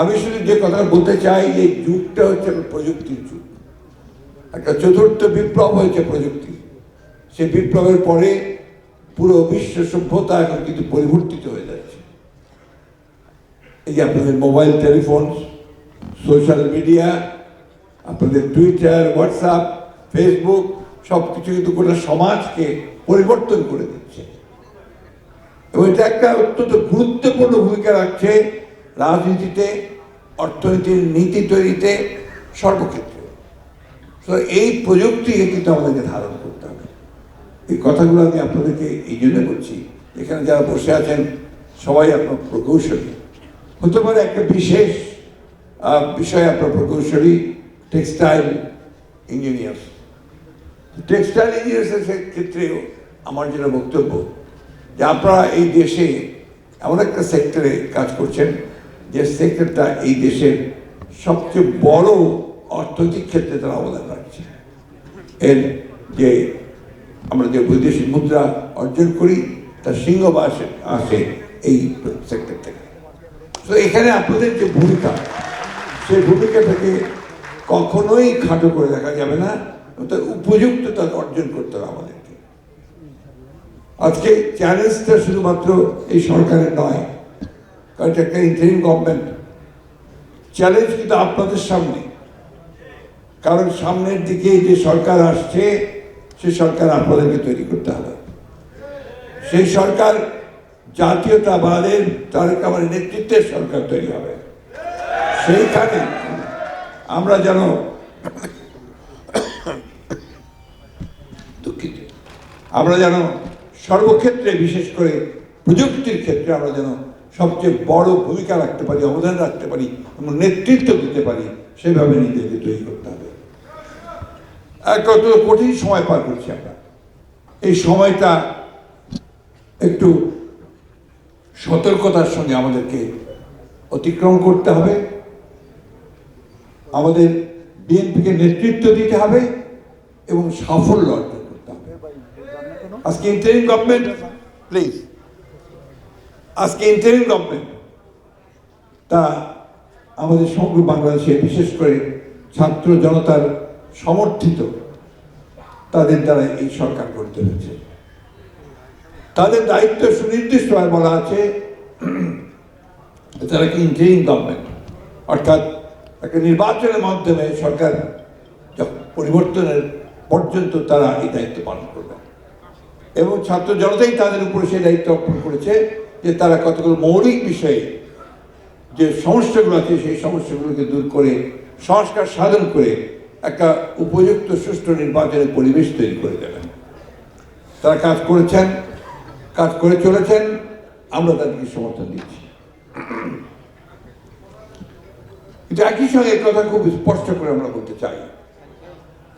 আমি শুধু যে কথা বলতে চাই এই যুগটা হচ্ছে প্রযুক্তির যুগ। একটা চতুর্থ বিপ্লব হয়েছে প্রযুক্তি। সেই বিপ্লবের পরে পুরো বিশ্ব সভ্যতা এখন কিন্তু পরিবর্তিত হয়ে যাচ্ছে। এই যে আপনাদের মোবাইল টেলিফোন সোশ্যাল মিডিয়া, আপনাদের টুইটার, হোয়াটসঅ্যাপ, ফেসবুক সব কিছু কিন্তু গোটা সমাজকে পরিবর্তন করে দিচ্ছে। এবং এটা একটা অত্যন্ত গুরুত্বপূর্ণ ভূমিকা রাখছে রাজনীতিতে, অর্থনীতির নীতি তৈরিতে সর্বক্ষেত্রে। তো এই প্রযুক্তিকে কিন্তু আমাদেরকে ধারণ করতে হবে। এই কথাগুলো আমি আপনাদেরকে এই জন্য বলছি, এখানে যারা বসে আছেন, সবাই আপনার প্রকৌশলী। হতে পারে একটা বিশেষ বিষয় আপনার প্রকৌশলী, টেক্সটাইল ইঞ্জিনিয়ার। টেক্সটাইল ইঞ্জিনিয়ার্সের ক্ষেত্রেও আমার যেটা বক্তব্য, যে আপনারা এই দেশে এমন একটা সেক্টরে কাজ করছেন যে সেক্টরটা এই দেশের সবচেয়ে বড় অর্থনৈতিক ক্ষেত্রে তারা অবদান রাখছে। এর যে আমরা যে বৈদেশিক মুদ্রা অর্জন করি তার সিংহবাস আসে এই সেক্টর থেকে। তো এখানে আপনাদের যে ভূমিকা, সেই ভূমিকাটাকে কখনোই খাটো করে দেখা যাবে না তার উপযুক্ততা অর্জন করতে হবে আমাদেরকে। আজকে চ্যালেঞ্জটা শুধুমাত্র এই সরকারের নয় কারণ এটা একটা ইন্টারিম গভর্নমেন্ট চ্যালেঞ্জ কিন্তু আপনাদের সামনে। কারণ সামনের দিকে যে সরকার আসছে সে সরকার আপনাদেরকে তৈরি করতে হবে। সেই সরকার জাতীয়তাবাদের, তারেক আমার নেতৃত্বের সরকার তৈরি হবে। সেইখানে আমরা যেন দুঃখিত। আমরা যেন সর্বক্ষেত্রে, বিশেষ করে প্রযুক্তির ক্ষেত্রে, আমরা যেন সবচেয়ে বড় ভূমিকা রাখতে পারি, অবদান রাখতে পারি, এবং নেতৃত্ব দিতে পারি, সেভাবে নিজেকে তৈরি করতে হবে। কত কঠিন সময় পার করছি আমরা। এই সময়টা একটু সতর্কতার সঙ্গে আমাদেরকে অতিক্রম করতে হবে। আমাদের বিএনপিকে নেতৃত্ব দিতে হবে এবং সাফল্য অর্জন করতে হবে। আজকে ইন্টারিম গভর্নমেন্ট প্লিজ আজকে ইন্টারিম গভর্নমেন্ট তা আমাদের সমগ্র বাংলাদেশে, বিশেষ করে ছাত্র জনতার সমর্থিত তাদের দ্বারা এই সরকার করতে হয়েছে। তাদের দায়িত্ব সুনির্দিষ্টভাবে বলা আছে তারা কি ইন্টারিম গভর্নমেন্ট অর্থাৎ একটা নির্বাচনের মাধ্যমে সরকার পরিবর্তনের পর্যন্ত তারা এই দায়িত্ব পালন করবে। এবং ছাত্র জনতাই তাদের উপরে সেই দায়িত্ব অর্পণ করেছে। যে তারা কতগুলো মৌলিক বিষয়ে যে সমস্যাগুলো আছে, সেই সমস্যাগুলোকে দূর করে, সংস্কার সাধন করে একটা উপযুক্ত, সুষ্ঠু নির্বাচনের পরিবেশ তৈরি করে দেবেন। তারা কাজ করেছেন, কাজ করে চলেছেন, আমরা তাদেরকে সমর্থন দিচ্ছি। কিন্তু একই সঙ্গে কথা খুব স্পষ্ট করে আমরা বলতে চাই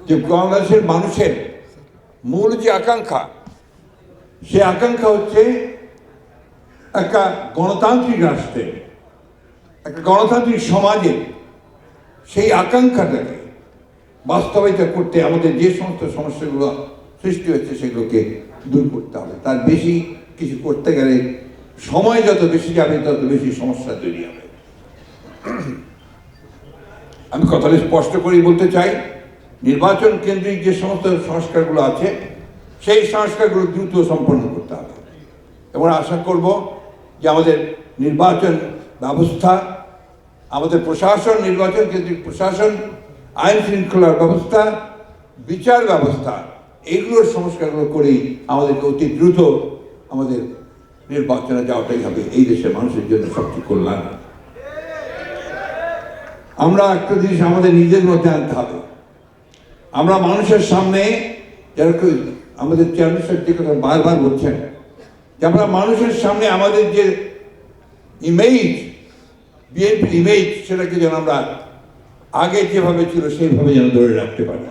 যে বাংলাদেশের মানুষের মূল যে আকাঙ্ক্ষা, সে আকাঙ্ক্ষা হচ্ছে একটা গণতান্ত্রিক রাষ্ট্রে, একটা গণতান্ত্রিক সমাজে সেই আকাঙ্ক্ষাটাকে বাস্তবায়িত করতে আমাদের যে সমস্ত সমস্যাগুলো সৃষ্টি হচ্ছে সেগুলোকে দূর করতে হবে। তার বেশি কিছু করতে গেলে সময় যত বেশি যাবে, তত বেশি সমস্যা তৈরি হবে। আমি কথাটা স্পষ্ট করেই বলতে চাই, নির্বাচন কেন্দ্রিক যে সমস্ত সংস্কারগুলো আছে, সেই সংস্কারগুলো দ্রুত সম্পন্ন করতে হবে। এবং আশা করব যে আমাদের নির্বাচন ব্যবস্থা, আমাদের প্রশাসন নির্বাচন কেন্দ্রিক প্রশাসন, আইন শৃঙ্খলার ব্যবস্থা, বিচার ব্যবস্থা, এগুলোর সংস্কারগুলো করেই আমাদেরকে অতি দ্রুত আমাদের নির্বাচনে যাওয়াটাই হবে। এই দেশের মানুষের জন্য সবচেয়ে কল্যাণ। আমরা একটা জিনিস আমাদের নিজের মধ্যে আনতে হবে। আমরা মানুষের সামনে, যারা আমাদের চেয়ারম্যান সাহেব যে কথা বারবার বলছেন আমরা মানুষের সামনে আমাদের যে ইমেজ বিএনপির ইমেজ সেটাকে যেন আমরা আগে যেভাবে ছিল সেইভাবে যেন ধরে রাখতে পারি।